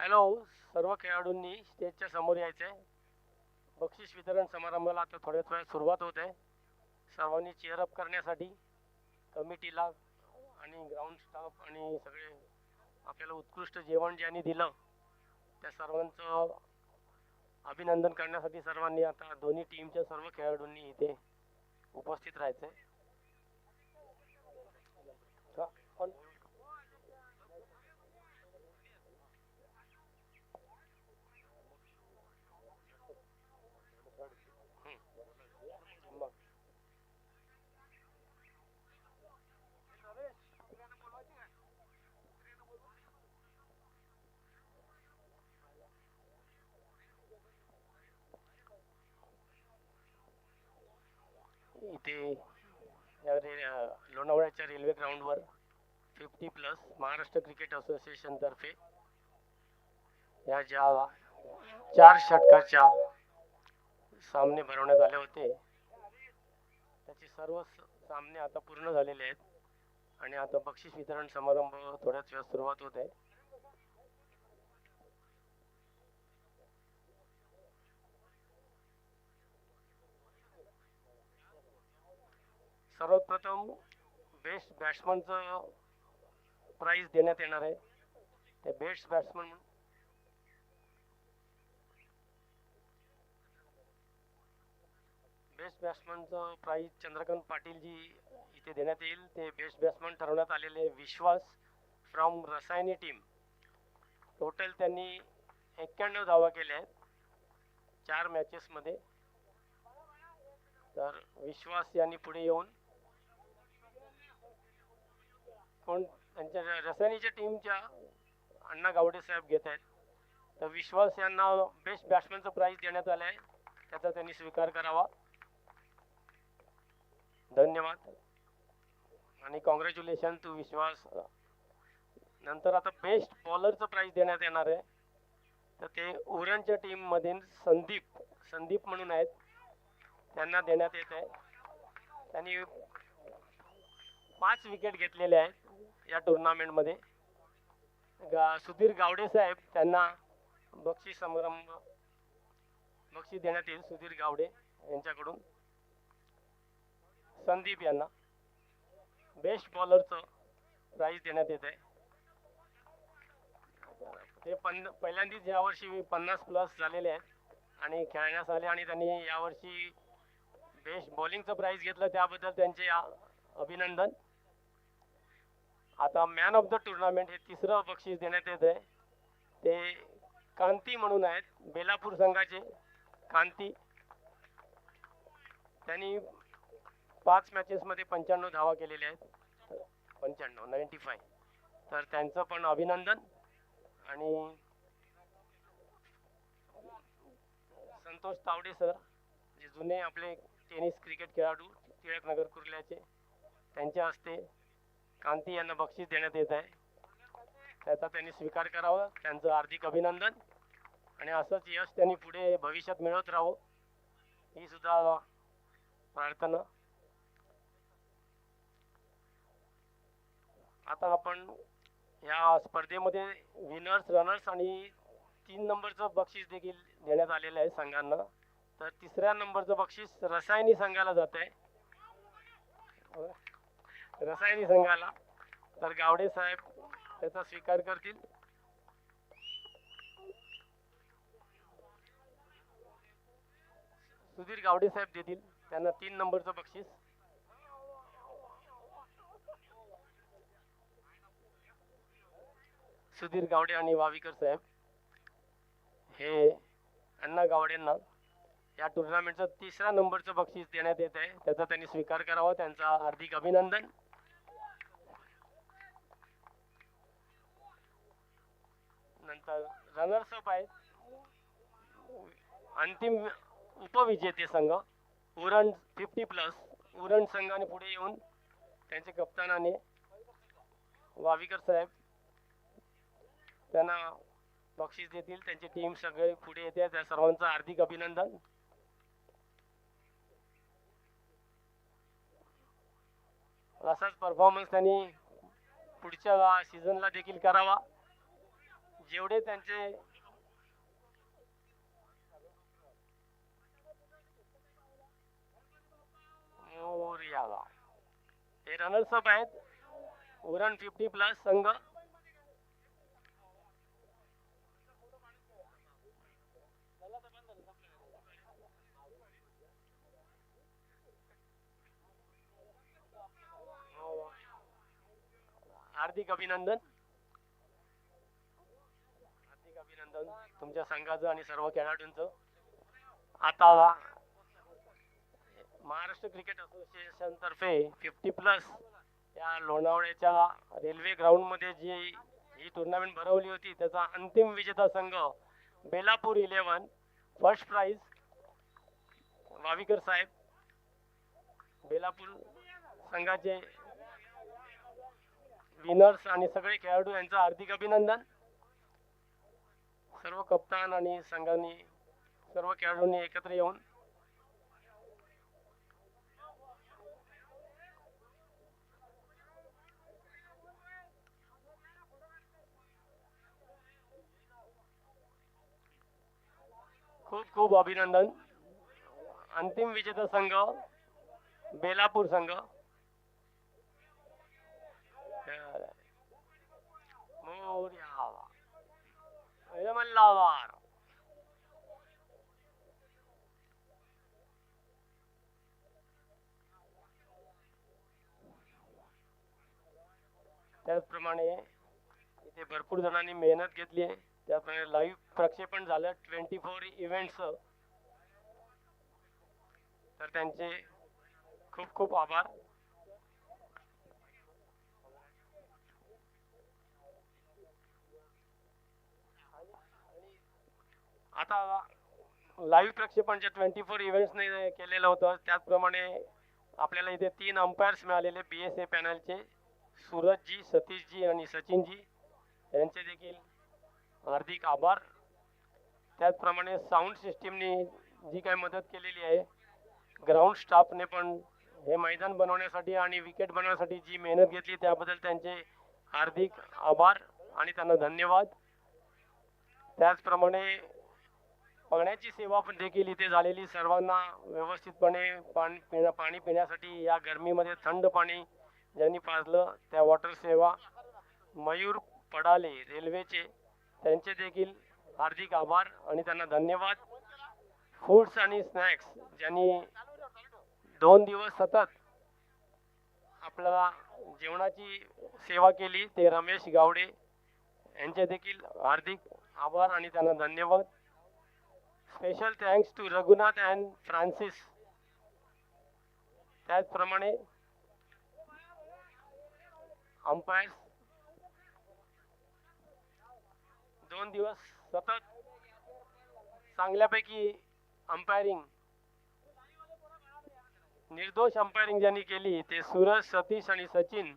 Hello सर्व खेळाडूंनी स्टेजच्या समोर यायचं आहे बक्षीस वितरण समारंभाला आता थोड्याच वेळात सुरुवात होत आहे. सर्वांनी चेअरअप करण्यासाठी कमिटीला आणि ग्राउंड स्टाफ आणि सगळे आपल्याला उत्कृष्ट जेवण ज्यांनी दिलं त्या सर्वांचं अभिनंदन करण्यासाठी सर्वांनी आता दोन्ही टीमच्या सर्व खेळाडूंनी इथे उपस्थित राहायचं आहे इथे लोणावळ्याच्या रेल्वे ग्राउंडवर fifty plus Maharashtra cricket association तर्फे या ज्या चार षटकाच्या सामने भरवण्यात आले होते त्याचे सर्व सामने आता पूर्ण झालेले आहेत. आणि आता बक्षीस वितरण समारंभ थोड्याच वेळात सुरुवात होत आहे. सर्वप्रथम बेस्ट बॅट्समनचं प्राईज देण्यात येणार आहे. ते बेस्ट बॅट्समन बेस्ट बॅट्समनचं प्राईज चंद्रकांत पाटील जी इथे देण्यात येईल. ते बेस्ट बॅट्समन ठरवण्यात आलेले Vishwas from Rasayani team total त्यांनी एक्क्याण्णव धावा केल्या आहेत. चार मॅचेसमध्ये तर विश्वास यांनी पुढे येऊन कोण? त्यांच्या रसायनीच्या टीमच्या अण्णा गावडे साहेब घेत आहेत. तर विश्वास यांना बेस्ट बॅट्समॅनचं प्राइज देण्यात आलं आहे. त्याचा त्यांनी स्वीकार करावा. धन्यवाद. आणि कॉंग्रॅच्युलेशन टू विश्वास. नंतर आता बेस्ट बॉलरचं प्राईज देण्यात येणार आहे. तर ते उरणच्या टीम मधील संदीप संदीप म्हणून आहेत. त्यांना देण्यात येत आहे. त्यांनी पाच विकेट घेतलेले आहेत या टुर्नामेंटमध्ये गा सुधीर गावडे साहेब त्यांना बक्षीस समारंभ बक्षीस देण्यात येईल सुधीर गावडे यांच्याकडून. संदीप यांना बेस्ट बॉलरचं प्राईज देण्यात येत आहे. ते पन पहिल्यांदाच यावर्षी पन्नास प्लस झालेले आहेत आणि खेळण्यास आले आणि त्यांनी यावर्षी बेस्ट बॉलिंगचं प्राईज घेतलं. त्याबद्दल त्यांचे अभिनंदन. आता मॅन ऑफ द टुर्नामेंट हे तिसरं बक्षीस देण्यात येत आहे. ते कांती म्हणून आहेत. बेलापूर संघाचे कांती. त्यांनी पाच मॅचेसमध्ये पंच्याण्णव धावा केलेल्या आहेत. पंच्याण्णव नाईन्टी फाय तर त्यांचं पण अभिनंदन. आणि संतोष तावडे सर जे जुने आपले टेनिस क्रिकेट खेळाडू टिळकनगर कुर्ल्याचे त्यांच्या हस्ते कांती यांना बक्षीस देण्यात येत आहे. त्याचा त्यांनी स्वीकार करावा. त्यांचं हार्दिक अभिनंदन. आणि असंच यश त्यांनी पुढे भविष्यात मिळवत राहो ही सुद्धा प्रार्थना. आता आपण या स्पर्धेमध्ये विनर्स रनर्स आणि तीन नंबरचं बक्षीस देखील देण्यात आलेलं आहे संघांना. तर तिसऱ्या नंबरचं बक्षीस रसायनी संघाला जात आहे. रसायनी संघाला. तर गावडे साहेब त्याचा स्वीकार करतील. सुधीर गावडे साहेब देतील. त्यांना तीन नंबरचं बक्षीस. सुधीर गावडे आणि वावीकर साहेब. हे अण्णा गावडेंना या टुर्नामेंटचं तिसऱ्या नंबरचं बक्षीस देण्यात येत आहे. त्याचा त्यांनी स्वीकार करावा. त्यांचा हार्दिक अभिनंदन. नंतर रनर्स अप आहेत अंतिम उपविजेते संघ उरण फिफ्टी प्लस उरण संघाने पुढे येऊन त्यांचे कप्तानाने वाविकर साहेब त्यांना बक्षीस देतील. त्यांची टीम सगळे पुढे येते. त्या सर्वांचं हार्दिक अभिनंदन. असाच परफॉर्मन्स त्यांनी पुढच्या सीझनला देखील करावा. जेवढे त्यांचे हे रनर्स अप आहेत. उरण फिफ्टी प्लस संघ. हार्दिक अभिनंदन हार्दिक अभिनंदन. तुमच्या संघाचं आणि सर्व खेळाडूंचं. आता महाराष्ट्र क्रिकेट असोसिएशन तर्फे फिफ्टी प्लस या लोणावळ्याच्या रेल्वे ग्राउंडमध्ये जी ही टुर्नामेंट भरवली होती त्याचा अंतिम विजेता संघ Belapur eleven first prize Wavikar साहेब. बेलापूर संघाचे विनर्स आणि सगळे खेळाडू यांचं हार्दिक अभिनंदन. सर्व कप्तान आणि संघांनी सर्व खेळाडूंनी एकत्र येऊन खूप खूप अभिनंदन. अंतिम विजेता संघ बेलापूर संघ. त्याचप्रमाणे इथे भरपूर जणांनी मेहनत घेतली आहे. त्याप्रमाणे लाईव्ह प्रक्षेपण झालं. ट्वेंटी फोर इव्हेंट्स तर त्यांचे खूप खूप आभार. आता लाईव्ह प्रक्षेपण जे ट्वेंटी फोर इव्हेंट्सने केलेलं होतं त्याचप्रमाणे आपल्याला इथे तीन अंपायर्स मिळालेले बी एस ए पॅनलचे सूरजजी सतीशजी आणि सचिनजी यांचे देखील हार्दिक आभार. त्याचप्रमाणे साऊंड सिस्टीमनी जी काही मदत केलेली आहे ग्राउंड स्टाफने पण हे मैदान बनवण्यासाठी आणि विकेट बनवण्यासाठी जी मेहनत घेतली त्याबद्दल त्यांचे हार्दिक आभार आणि त्यांना धन्यवाद. त्याचप्रमाणे पाण्याची सेवा पण देखील इथे झालेली सर्वांना व्यवस्थितपणे पाणी पिण्या पाणी पिण्यासाठी या गरमीमध्ये थंड पाणी ज्यांनी पाजलं. त्या वॉटर सेवा मयूर पडाले रेल्वेचे. त्यांचे देखील हार्दिक आभार आणि त्यांना धन्यवाद. फूड्स आणि स्नॅक्स ज्यांनी दोन दिवस सतत आपल्याला जेवणाची सेवा केली ते रमेश गावडे यांचे देखील हार्दिक आभार आणि त्यांना धन्यवाद. Special thanks to Raghunath and Francis त्याचप्रमाणे अंपायर. दोन दिवस सतत चांगल्यापैकी अंपायरिंग. निर्दोष अंपायरिंग ज्यांनी केली ते सूरज सतीश आणि सचिन.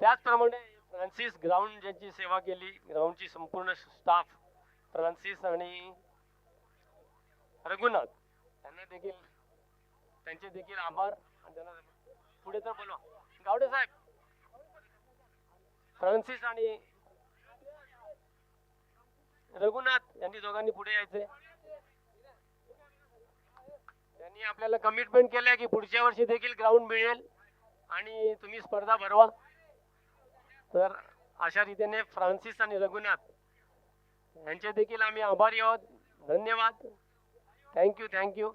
त्याचप्रमाणे फ्रान्सिस ग्राउंड ज्यांची सेवा केली ग्राउंडची संपूर्ण स्टाफ फ्रान्सिस आणि रघुनाथ त्यांना देखील त्यांचे देखील आभार. पुढे तर बोलवा. गावडे साहेब फ्रान्सिस आणि रघुनाथ यांनी दोघांनी पुढे यायचे. त्यांनी आपल्याला कमिटमेंट केलंय की पुढच्या वर्षी देखील ग्राउंड मिळेल आणि तुम्ही स्पर्धा भरवा. तर अशा रीतीने फ्रान्सिस आणि रघुनाथ यांचे देखील आम्ही आभारी आहोत. धन्यवाद. थँक्यू थँक्यू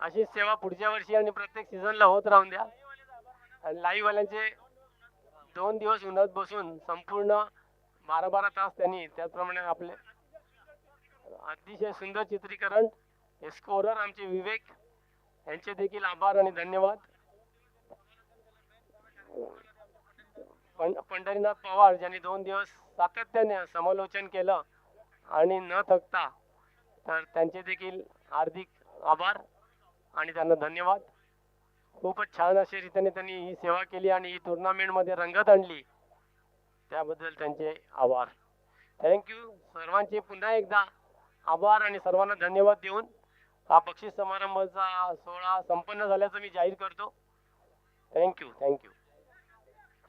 अशी सेवा पुढच्या वर्षी आणि प्रत्येक सीझनला होत राहून द्या. आणि लाईव्ह वाल्यांचे दोन दिवस उन्हात बसून संपूर्ण बारा बारा तास त्यांनी त्याचप्रमाणे आपले अतिशय सुंदर चित्रीकरण स्कोरर आमचे विवेक यांचे देखील आभार आणि धन्यवाद. पण पंढरीनाथ पवार ज्यांनी दोन दिवस सातत्याने समालोचन केलं आणि न थकता तर त्यांचे देखील हार्दिक आभार आणि त्यांना धन्यवाद. खूपच छान अशा रीतीने त्यांनी ही सेवा केली आणि ही टुर्नामेंटमध्ये रंगत आणली. त्याबद्दल त्यांचे आभार. थँक्यू सर्वांचे पुन्हा एकदा आभार आणि सर्वांना धन्यवाद देऊन हा बक्षीस समारंभाचा सोहळा संपन्न झाल्याचं मी जाहीर करतो. Thank you thank you